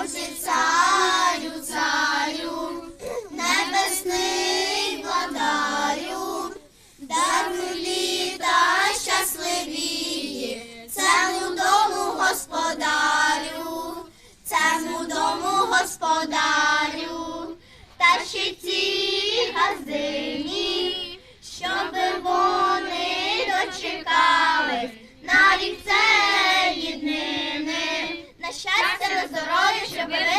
Боже, царю, царю, небесний благодарю, даруй літа щасливі, цему дому господарю, цему дому господарю, та ще ці газині, щоби вони дочекались, на ліце. Yeah,